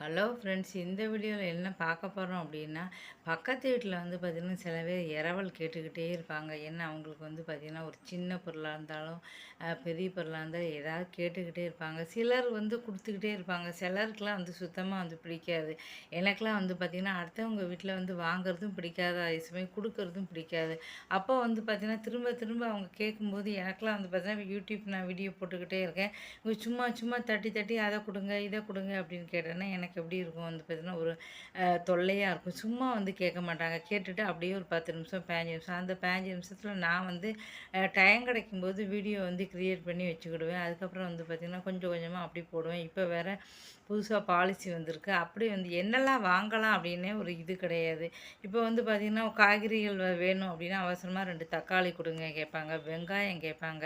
Hello friends இந்த வீடியோவில் என்ன பார்க்க போகிறோம் அப்படின்னா பக்கத்து வீட்டில் வந்து பார்த்திங்கன்னா சில பேர் இரவல் கேட்டுக்கிட்டே இருப்பாங்க. ஏன்னா அவங்களுக்கு வந்து பார்த்திங்கன்னா ஒரு சின்ன பொருளாக இருந்தாலும் பெரிய பொருளாக இருந்தாலும் ஏதாவது கேட்டுக்கிட்டே இருப்பாங்க. சிலர் வந்து கொடுத்துக்கிட்டே இருப்பாங்க. சிலருக்குலாம் வந்து சுத்தமாக வந்து பிடிக்காது. எனக்கெலாம் வந்து பார்த்திங்கன்னா அடுத்தவங்க வீட்டில் வந்து வாங்குறதும் பிடிக்காது. அதே சமயம் கொடுக்கறதும் பிடிக்காது. அப்போ வந்து பார்த்திங்கன்னா திரும்ப திரும்ப அவங்க கேட்கும்போது எனக்கெலாம் வந்து பார்த்திங்கன்னா யூடியூப் நான் வீடியோ போட்டுக்கிட்டே இருக்கேன். சும்மா சும்மா தட்டி தட்டி அதை கொடுங்க இதை கொடுங்க அப்படின்னு கேட்டேன்னா எனக்கு எப்படி இருக்கும்? வந்து பார்த்தீங்கன்னா ஒரு தொல்லையாக இருக்கும். சும்மா வந்து கேட்க மாட்டாங்க. கேட்டுட்டு அப்படியே ஒரு பத்து நிமிஷம் பதினஞ்சு நிமிஷம். அந்த பதினஞ்சு நிமிஷத்தில் நான் வந்து டைம் கிடைக்கும்போது வீடியோ வந்து க்ரியேட் பண்ணி வச்சுக்கிடுவேன். அதுக்கப்புறம் வந்து பார்த்திங்கன்னா கொஞ்சம் கொஞ்சமாக அப்படி போடுவேன். இப்போ வேறு புதுசாக பாலிசி வந்திருக்கு. அப்படி வந்து என்னெல்லாம் வாங்கலாம் அப்படின்னே ஒரு இது கிடையாது. இப்போ வந்து பார்த்திங்கன்னா காய்கறிகள் வேணும் அப்படின்னா அவசரமாக ரெண்டு தக்காளி கொடுங்க கேட்பாங்க வெங்காயம் கேட்பாங்க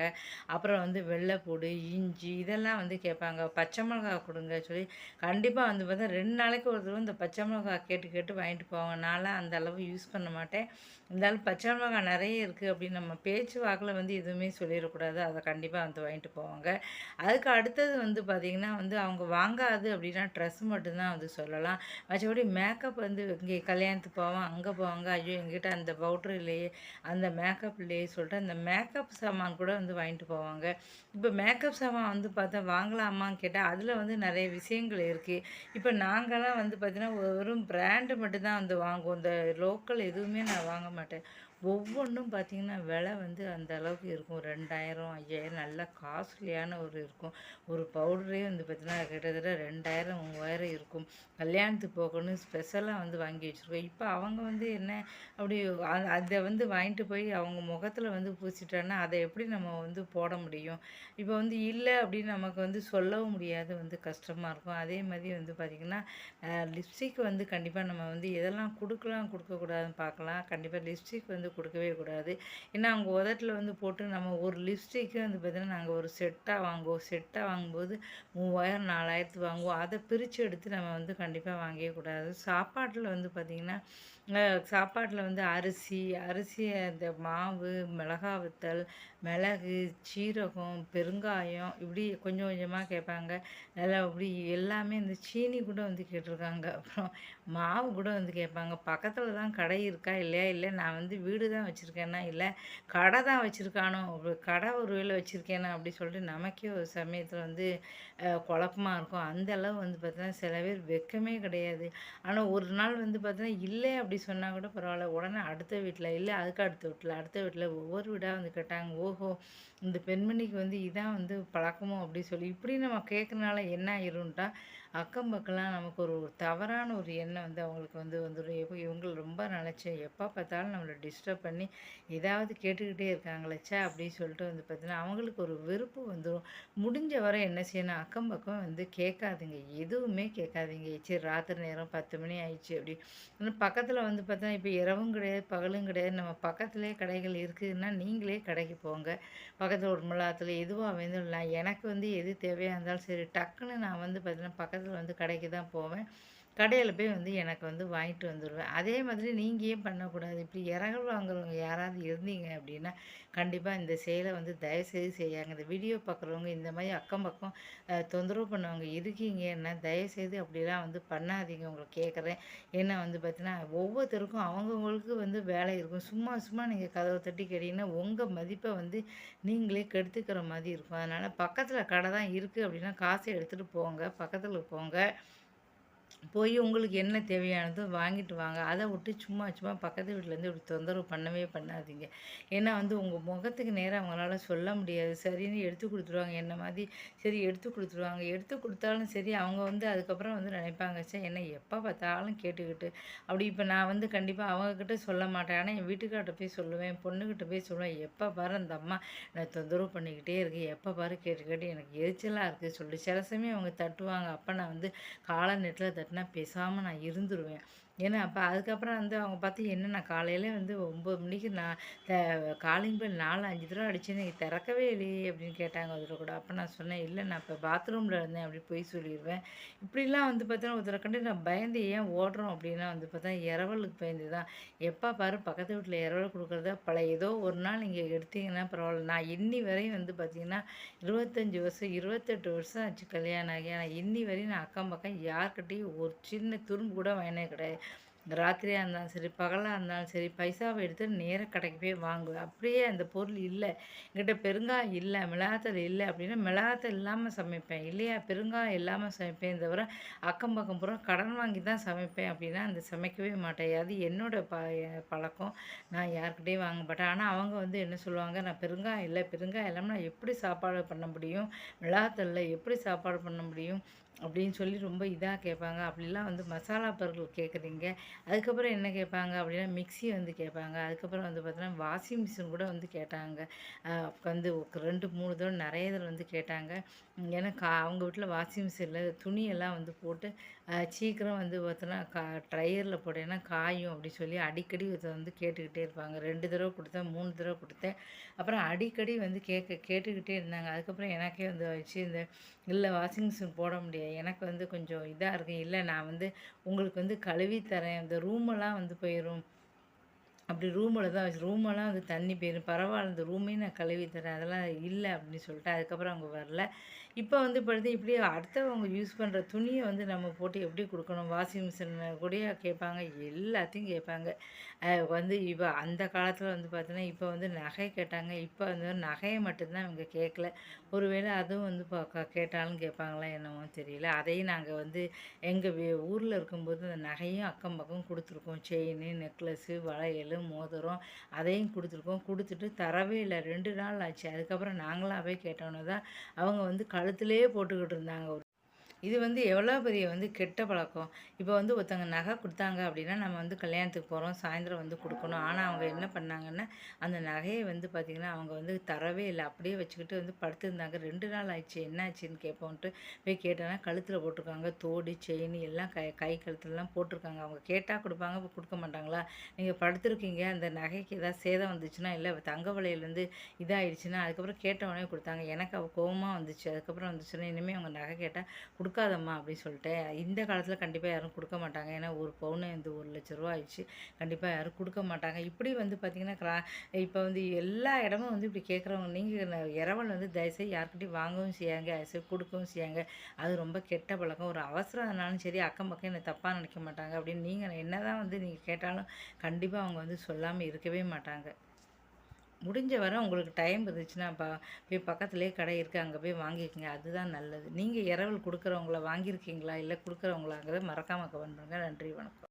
அப்புறம் வந்து வெள்ளைப்பூடு இஞ்சி இதெல்லாம் வந்து கேட்பாங்க. பச்சை மிளகாய் கொடுங்க சொல்லி கண்டிப்பாக வந்து பார்த்தா ரெண்டு நாளைக்கு ஒரு தடவை இந்த பச்சை மிளகாய் கேட்டு கேட்டு வாங்கிட்டு போவாங்க நான்லாம் அந்த அளவு யூஸ் பண்ண மாட்டேன். இருந்தாலும் பச்சை மிளகாய் நிறைய இருக்குது அப்படின்னு நம்ம பேச்சு வாக்கில் வந்து எதுவுமே சொல்லிடக்கூடாது. அதை கண்டிப்பாக வந்து வாங்கிட்டு போவாங்க. அதுக்கு அடுத்தது வந்து பார்த்திங்கன்னா வந்து அவங்க வாங்காது அப்படின்னா ட்ரெஸ் மட்டும்தான் வந்து சொல்லலாம். மற்றபடி மேக்கப் வந்து இங்கே கல்யாணத்துக்கு போவாங்க அங்கே போவாங்க. ஐயோ எங்கிட்ட அந்த பவுட்ரு இல்லையே அந்த மேக்கப் இல்லையே சொல்லிட்டு அந்த மேக்கப் சாமான் கூட வந்து வாங்கிட்டு போவாங்க. இப்போ மேக்கப் சாமான் வந்து பார்த்தா வாங்கலாமான்னு கேட்டால் அதில் வந்து நிறைய விஷயங்கள் இருக்குது இப்போ நாங்கள்லாம் வந்து பார்த்திங்கன்னா வெறும் பிராண்டு மட்டும்தான் வந்து வாங்குவோம். இந்த லோக்கல் எதுவுமே நான் வாங்க மாட்டேன். ஒவ்வொன்றும் பார்த்திங்கன்னா விலை வந்து அந்த அளவுக்கு இருக்கும். ரெண்டாயிரம் ஐயாயிரம் நல்ல காஸ்ட்லியான ஒரு இருக்கும். ஒரு பவுடரே வந்து பார்த்திங்கன்னா கிட்டத்தட்ட ரெண்டாயிரம் மூவாயிரம் இருக்கும். கல்யாணத்துக்கு போகணும் ஸ்பெஷலாக வந்து வாங்கி வச்சுருக்கோம். இப்போ அவங்க வந்து என்ன அப்படி அதை வந்து வாங்கிட்டு போய் அவங்க முகத்தில் வந்து பூசிட்டாங்கன்னா அதை எப்படி நம்ம வந்து போட முடியும்? இப்போ வந்து இல்லை அப்படின்னு நமக்கு வந்து சொல்லவும் முடியாது வந்து கஷ்டமாக இருக்கும். அதே மாதிரி வந்து பார்த்திங்கன்னா லிப்ஸ்டிக் வந்து கண்டிப்பாக நம்ம வந்து எதெல்லாம் கொடுக்கலாம் கொடுக்கக்கூடாதுன்னு பார்க்கலாம். கண்டிப்பாக லிப்ஸ்டிக் வந்து கொடுக்கவே கூடாது. ஏன்னா அவங்க உதட்டில் வந்து போட்டு நம்ம ஒரு லிப்ஸ்டிக்கு வந்து பார்த்திங்கன்னா நாங்கள் ஒரு செட்டாக வாங்குவோம். செட்டாக வாங்கும்போது மூவாயிரம் நாலாயிரத்து வாங்குவோம். அதை பிரித்து எடுத்து நம்ம வந்து கண்டிப்பாக வாங்கவே கூடாது. சாப்பாட்டில் வந்து பார்த்திங்கன்னா சாப்பாட்டில் வந்து அரிசி அரிசி அந்த மாவு மிளகா வத்தல் மிளகு சீரகம் பெருங்காயம் இப்படி கொஞ்சம் கொஞ்சமாக கேட்பாங்க. நல்லா இப்படி எல்லாமே இந்த சீனி கூட வந்து கேட்டிருக்காங்க. அப்புறம் மாவு கூட வந்து கேட்பாங்க. பக்கத்தில் தான் கடை இருக்கா இல்லையா? இல்லை நான் வந்து வீடு தான் வச்சுருக்கேன்னா இல்லை கடை தான் வச்சுருக்கானோ? கடை ஒரு வேலை வச்சுருக்கேனா? அப்படி சொல்லிட்டு நமக்கே ஒரு சமயத்தில் வந்து குழப்பமாக குழப்பமா இருக்கும். அந்த அளவு வந்து பார்த்தீங்கன்னா சில பேர் வெக்கமே கிடையாது. ஆனால் ஒரு நாள் வந்து பார்த்தீங்கன்னா இல்லை அப்படி சொன்னால் கூட பரவாயில்ல. உடனே அடுத்த வீட்டில் இல்லை அதுக்கு அடுத்த வீட்டில் அடுத்த வீட்டில் ஒவ்வொரு வீடாக வந்து கேட்டாங்க. ஓ ஓஹோ இந்த பெண்மணிக்கு வந்து இதான் வந்து பழக்கமோ அப்படி சொல்லி இப்படி நம்ம கேட்குறனால என்ன ஆயிரும்ட்டா? அக்கம் பக்கம்லாம் நமக்கு ஒரு தவறான ஒரு எண்ணம் வந்து அவங்களுக்கு வந்து வந்துடும். எப்போ இவங்க ரொம்ப நினச்சி எப்போ பார்த்தாலும் நம்மளை டிஸ்டர்ப் பண்ணி ஏதாவது கேட்டுக்கிட்டே இருக்காங்களேச்சா அப்படின்னு சொல்லிட்டு வந்து பார்த்தீங்கன்னா அவங்களுக்கு ஒரு வெறுப்பு வந்துடும். முடிஞ்ச வரை என்ன செய்யணும்? அக்கம் பக்கம் வந்து கேட்காதுங்க. எதுவுமே கேட்காதீங்க. சரி ராத்திரி நேரம் பத்து மணி ஆயிடுச்சு அப்படி. ஆனால் பக்கத்தில் வந்து பார்த்தா இப்போ இரவும் கிடையாது பகலும் கிடையாது. நம்ம பக்கத்துலேயே கடைகள் இருக்குதுன்னா நீங்களே கடைக்கு போங்க. பக்கத்தில் ஒரு மிளாத்தில் எதுவாக வேணும் எனக்கு வந்து எது தேவையாக இருந்தாலும் சரி டக்குன்னு நான் வந்து பார்த்தீங்கன்னா பக்கத்தில் வந்து கடைக்கு தான் போவேன். கடையில் போய் வந்து எனக்கு வந்து வாங்கிட்டு வந்துடுவேன் அதே மாதிரி நீங்கள் ஏன் பண்ணக்கூடாது? இப்படி இறகல் வாங்குறவங்க யாராவது இருந்தீங்க அப்படின்னா கண்டிப்பாக இந்த செயலை வந்து தயவுசெய்து செய்யாங்க இந்த வீடியோ பார்க்குறவங்க இந்த மாதிரி அக்கம் பக்கம் தொந்தரவு பண்ணவங்க இருக்கீங்கன்னா தயவுசெய்து அப்படிலாம் வந்து பண்ணாதீங்க. உங்களை கேட்குறேன் ஏன்னா வந்து பார்த்தீங்கன்னா ஒவ்வொருத்தருக்கும் அவங்கவுங்களுக்கு வந்து வேலை இருக்கும். சும்மா சும்மா நீங்கள் கதவை தட்டி கேட்டிங்கன்னா உங்கள் மதிப்பை வந்து நீங்களே கெடுத்துக்கிற மாதிரி இருக்கும். அதனால் பக்கத்தில் கடை தான் இருக்குது அப்படின்னா காசை எடுத்துகிட்டு போங்க. பக்கத்தில் போங்க. போய் உங்களுக்கு என்ன தேவையானதோ வாங்கிட்டு வாங்க. அதை விட்டு சும்மா சும்மா பக்கத்து வீட்டிலேருந்து இப்படி தொந்தரவு பண்ணவே பண்ணாதீங்க. ஏன்னா வந்து உங்கள் முகத்துக்கு நேராக அவங்களால சொல்ல முடியாது. சரின்னு எடுத்து கொடுத்துருவாங்க. என்ன மாதிரி சரி எடுத்து கொடுத்துருவாங்க. எடுத்து கொடுத்தாலும் சரி அவங்க வந்து அதுக்கப்புறம் வந்து நினைப்பாங்க. சரி என்ன எப்போ பார்த்தாலும் கேட்டுக்கிட்டு அப்படி இப்போ நான் வந்து கண்டிப்பாக அவங்கக்கிட்ட சொல்ல மாட்டேன். ஆனால் என் வீட்டுக்கார்ட்ட போய் சொல்லுவேன். பொண்ணுக்கிட்ட போய் சொல்லுவேன். எப்போ பாரு அந்த அம்மா நான் தொந்தரவு பண்ணிக்கிட்டே இருக்கேன். எப்போ பாரு கேட்டு கேட்டு எனக்கு எரிச்சலாக இருக்குது சொல்லி சில சமயம் அவங்க தட்டுவாங்க. அப்போ நான் வந்து காலை நெட்டில் அப்படின்னா பேசாமல் நான் இருந்துருவேன். ஏன்னா அப்போ அதுக்கப்புறம் வந்து அவங்க பார்த்து என்ன நான் காலையில வந்து ஒம்பது மணிக்கு நான் த காலிங் பெல் 4, 5 தடவ அடிச்சேன். நீங்கள் திறக்கவே இல்லையே! அப்படின்னு கேட்டாங்க ஒரு கூட. அப்போ நான் சொன்னேன், இல்லை நான் இப்போ பாத்ரூமில் இருந்தேன்." அப்படி பொய் சொல்லிடுவேன் இப்படிலாம் வந்து பார்த்தீங்கன்னா, ஒருத்தர கண்டு நான் பயந்து ஏன் ஓடுறோம் அப்படின்னா வந்து பார்த்தா, இரவலுக்கு பயந்து தான். எப்போ பாரு பக்கத்து வீட்டில் இரவல் குடுக்குறத பல ஏதோ ஒரு நாள் நீங்கள் எடுத்தீங்கன்னா பரவாயில்ல நான் இன்னி வரையும் வந்து பார்த்தீங்கன்னா, 25 வருஷம், 28 வருஷம் ஆச்சு கல்யாணம் ஆகி. ஆனால் இன்னி வரையும் நான் அக்கம் பக்கம் யார்கிட்டையும் ஒரு சின்ன துரும்பு கூட வேணே கிடையாது. ராத்திரியாக இருந்தாலும் சரி, பகலாக இருந்தாலும் சரி, பைசாவை எடுத்து நேராக கடைக்கு போய் வாங்குவேன். அப்படியே அந்த பொருள் இல்லை என்கிட்ட பெருங்காயம் இல்லை மிளகாத்தல் இல்லை அப்படின்னா, மிளகாத்தல் இல்லாமல் சமைப்பேன். இல்லையா பெருங்காயம் இல்லாமல் சமைப்பேன் தவிர, அக்கம் பக்கம் பூரா கடன் வாங்கி தான் சமைப்பேன் அப்படின்னா, அந்த சமைக்கவே மாட்டேன். அது என்னோட ப பழக்கம். நான் யாருக்கிட்டேயும் வாங்க மாட்டேன். ஆனால் அவங்க வந்து என்ன சொல்லுவாங்க, "நான் பெருங்காயம் இல்லை பெருங்காயம் இல்லாமல் நான் எப்படி சாப்பாடு பண்ண முடியும்? மிளகாத்தல்ல எப்படி சாப்பாடு பண்ண முடியும்?" அப்படின்னு சொல்லி ரொம்ப இதாக கேட்பாங்க. அப்படிலாம் வந்து மசாலா பொருட்கள் கேட்குறீங்க. அதுக்கப்புறம் என்ன கேட்பாங்க அப்படின்னா, மிக்ஸி வந்து கேட்பாங்க. அதுக்கப்புறம் வந்து பார்த்தோன்னா வாஷிங் மிஷின் கூட வந்து கேட்டாங்க. வந்து ரெண்டு மூணு தடவை நிறைய இதில் வந்து கேட்டாங்க. ஏன்னா கா அவங்க வீட்டில் வாஷிங் மிஷினில் துணியெல்லாம் வந்து போட்டு சீக்கிரம் வந்து பார்த்தோன்னா, கா ட்ரையரில் போட்டேன்னா காயும் அப்படின்னு சொல்லி அடிக்கடி இதை வந்து கேட்டுக்கிட்டே இருப்பாங்க. ரெண்டு தடவை கொடுத்தேன் மூணு தடவை கொடுத்தேன் அப்புறம் அடிக்கடி வந்து கேட்க கேட்டுக்கிட்டே இருந்தாங்க. அதுக்கப்புறம் எனக்கே வந்து வச்சு இந்த இல்லை வாஷிங் மிஷின் போட முடியாது. எனக்கு வந்து கொஞ்சம் இதாக இருக்கு. இல்லை நான் வந்து உங்களுக்கு வந்து கழுவி தரேன். இந்த ரூமெல்லாம் வந்து போயிடும் அப்படி ரூமில் தான் வச்சு ரூமெல்லாம் வந்து தண்ணி போயிடும் பரவாயில்ல இந்த ரூமே நான் கழுவி தரேன். அதெல்லாம் இல்லை அப்படின்னு சொல்லிட்டு அதுக்கப்புறம் அவங்க வரல. இப்போ வந்து படுத்து இப்படி அடுத்தவங்க யூஸ் பண்ணுற துணியை வந்து நம்ம போட்டு எப்படி கொடுக்கணும் வாஷிங் மிஷின் கூட கேட்பாங்க. எல்லாத்தையும் கேட்பாங்க. வந்து இப்போ அந்த காலத்தில் வந்து பார்த்தீங்கன்னா, இப்போ வந்து நகை கேட்டாங்க. இப்போ வந்து நகையை மட்டும்தான் இவங்க கேட்கல. ஒருவேளை அதுவும் வந்து கேட்டாலும் கேட்பாங்களா என்னமோ தெரியல. அதையும் நாங்கள் வந்து எங்கள் ஊரில் இருக்கும்போது அந்த நகையும் அக்கம் பக்கம் கொடுத்துருக்கோம் செயினு, நெக்லஸு, வளையலும் மோதிரம் அதையும் கொடுத்துருக்கோம் கொடுத்துட்டு தரவே இல்லை ரெண்டு நாள் ஆச்சு. அதுக்கப்புறம் நாங்களாகவே கேட்டோன்னு தான் அவங்க வந்து கழுத்துலேயே போட்டுக்கிட்டு இருந்தாங்க. ஒரு இது வந்து எவ்வளோ பெரிய வந்து கெட்ட பழக்கம். இப்போ வந்து ஒருத்தவங்க நகை கொடுத்தாங்க அப்படின்னா, நம்ம வந்து கல்யாணத்துக்கு போகிறோம் சாயந்தரம் வந்து கொடுக்கணும் ஆனால் அவங்க என்ன பண்ணாங்கன்னா, அந்த நகையை வந்து பார்த்திங்கன்னா அவங்க வந்து தரவே இல்லை அப்படியே வச்சுக்கிட்டு வந்து படுத்திருந்தாங்க. ரெண்டு நாள் ஆயிடுச்சு என்னாச்சுன்னு கேட்போன்ட்டு போய் கேட்டோன்னா, கழுத்தில் போட்டிருக்காங்க தோடு, செயின் எல்லாம் கை கை கழுத்துலலாம் போட்டிருக்காங்க அவங்க கேட்டால் கொடுப்பாங்க இப்போ கொடுக்க மாட்டாங்களா? நீங்கள் படுத்துருக்கீங்க. அந்த நகைக்கு ஏதாவது சேதம் வந்துச்சுன்னா, இல்லை தங்க வளையல் வந்து அதுக்கப்புறம் கேட்ட உடனே எனக்கு அவள் கோபமாக வந்துச்சு. அதுக்கப்புறம் வந்துச்சுன்னா இனிமேல் அவங்க நகை கேட்டால் கொடுக்க கொடுக்காதம்மா அப்படின்னு சொல்லிட்டு இந்த காலத்தில் கண்டிப்பாக யாரும் கொடுக்க மாட்டாங்க. ஏன்னா ஒரு பவுனே வந்து ரூ. 1,00,000 ஆயிடுச்சு. கண்டிப்பாக யாரும் கொடுக்க மாட்டாங்க. இப்படி வந்து பார்த்திங்கன்னா கிரா இப்போ வந்து எல்லா இடமும் வந்து இப்படி கேட்குறவங்க நீங்கள் இரவல் வந்து தயவுசெய்து யாருக்கிட்டையும் வாங்கவும் செய்யாங்க தயவுசெய்து கொடுக்கவும் செய்யாங்க அது ரொம்ப கெட்ட பழக்கம். ஒரு அவசரம்னாலும் சரி, அக்கம் பக்கம் என்னை தப்பாக நினைக்க மாட்டாங்க. அப்படின்னு நீங்கள் என்ன தான் வந்து நீங்கள் கேட்டாலும், கண்டிப்பாக அவங்க வந்து சொல்லாமல் இருக்கவே மாட்டாங்க. முடிஞ்ச வரை உங்களுக்கு டைம் இருந்துச்சுன்னா, ப போய் பக்கத்துலேயே கடை இருக்குது அங்கே போய் வாங்கிக்கோங்க அதுதான் நல்லது. நீங்கள் இரவல் கொடுக்குறவங்கள வாங்கியிருக்கீங்களா? இல்லை கொடுக்குறவங்களாங்கிறத மறக்காமல் கமெண்ட் பண்ணுங்கள் நன்றி, வணக்கம்.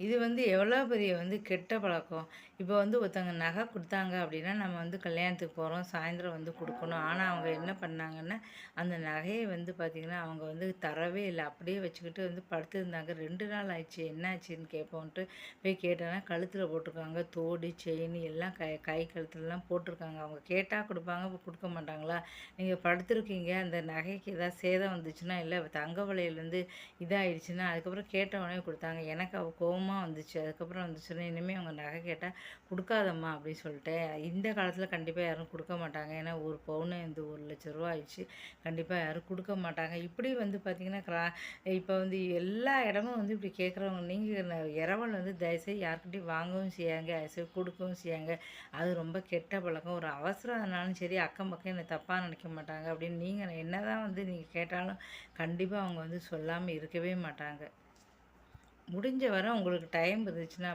இது வந்து எவ்வளோ பெரிய வந்து கெட்ட பழக்கம். இப்போ வந்து ஒருத்தவங்க நகை கொடுத்தாங்க அப்படின்னா, நம்ம வந்து கல்யாணத்துக்கு போகிறோம் சாயந்தரம் வந்து கொடுக்கணும். ஆனால் அவங்க என்ன பண்ணாங்கன்னா, அந்த நகையை வந்து பார்த்திங்கன்னா அவங்க வந்து தரவே இல்லை. அப்படியே வச்சுக்கிட்டு வந்து படுத்துருந்தாங்க. ரெண்டு நாள் ஆயிடுச்சு. என்னாச்சுன்னு கேட்போன்ட்டு போய் கேட்டோன்னா, கழுத்தில் போட்டிருக்காங்க. தோடு, செயின் எல்லாம் கை கை கழுத்துலலாம் போட்டிருக்காங்க. அவங்க கேட்டால் கொடுப்பாங்க இப்போ கொடுக்க மாட்டாங்களா? நீங்கள் படுத்துருக்கீங்க. அந்த நகைக்கு ஏதாவது சேதம் வந்துச்சுன்னா, இல்லை தங்க வளையல் வந்து இதாயிடுச்சுன்னா, அதுக்கப்புறம் கேட்டவனே கொடுத்தாங்க. எனக்கு அவள் கோவம் வந்துச்சு. அதுக்கப்புறம் வந்துச்சுன்னா இனிமேல் "இனிமே அவங்க நகை கேட்டால் கொடுக்காதம்மா அப்படின்னு சொல்லிட்டேன். இந்த காலத்தில் கண்டிப்பாக யாரும் கொடுக்க மாட்டாங்க. ஏன்னா ஒரு பவுனே வந்து ரூ. 1,00,000 ஆயிடுச்சு. கண்டிப்பாக யாரும் கொடுக்க மாட்டாங்க. இப்படி வந்து பார்த்தீங்கன்னா, கிரா இப்போ வந்து எல்லா இடமும் வந்து இப்படி கேட்குறவங்க நீங்கள் இரவல் வந்து தயவுசெய்து யாருக்கிட்டையும் வாங்கவும் செய்யாங்க தயவுசெய்து கொடுக்கவும் செய்யாங்க அது ரொம்ப கெட்ட பழக்கம். ஒரு அவசரம்னாலும் சரி, அக்கம் பக்கம் என்னை தப்பாக நினைக்க மாட்டாங்க. அப்படின்னு நீங்கள் என்ன தான் வந்து நீங்கள் கேட்டாலும், கண்டிப்பாக அவங்க வந்து சொல்லாமல் இருக்கவே மாட்டாங்க. முடிஞ்ச வரை உங்களுக்கு டைம் இருந்துச்சுன்னா,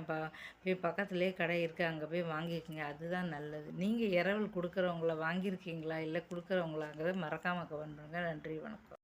போய் பக்கத்துலேயே கடை இருக்குது அங்கே போய் வாங்கிக்கோங்க அதுதான் நல்லது. நீங்கள் இரவல் கொடுக்குறவங்கள வாங்கியிருக்கீங்களா? இல்லை கொடுக்குறவங்களாங்கிறத மறக்காமல் கமெண்ட் பண்ணுங்கள் நன்றி, வணக்கம்.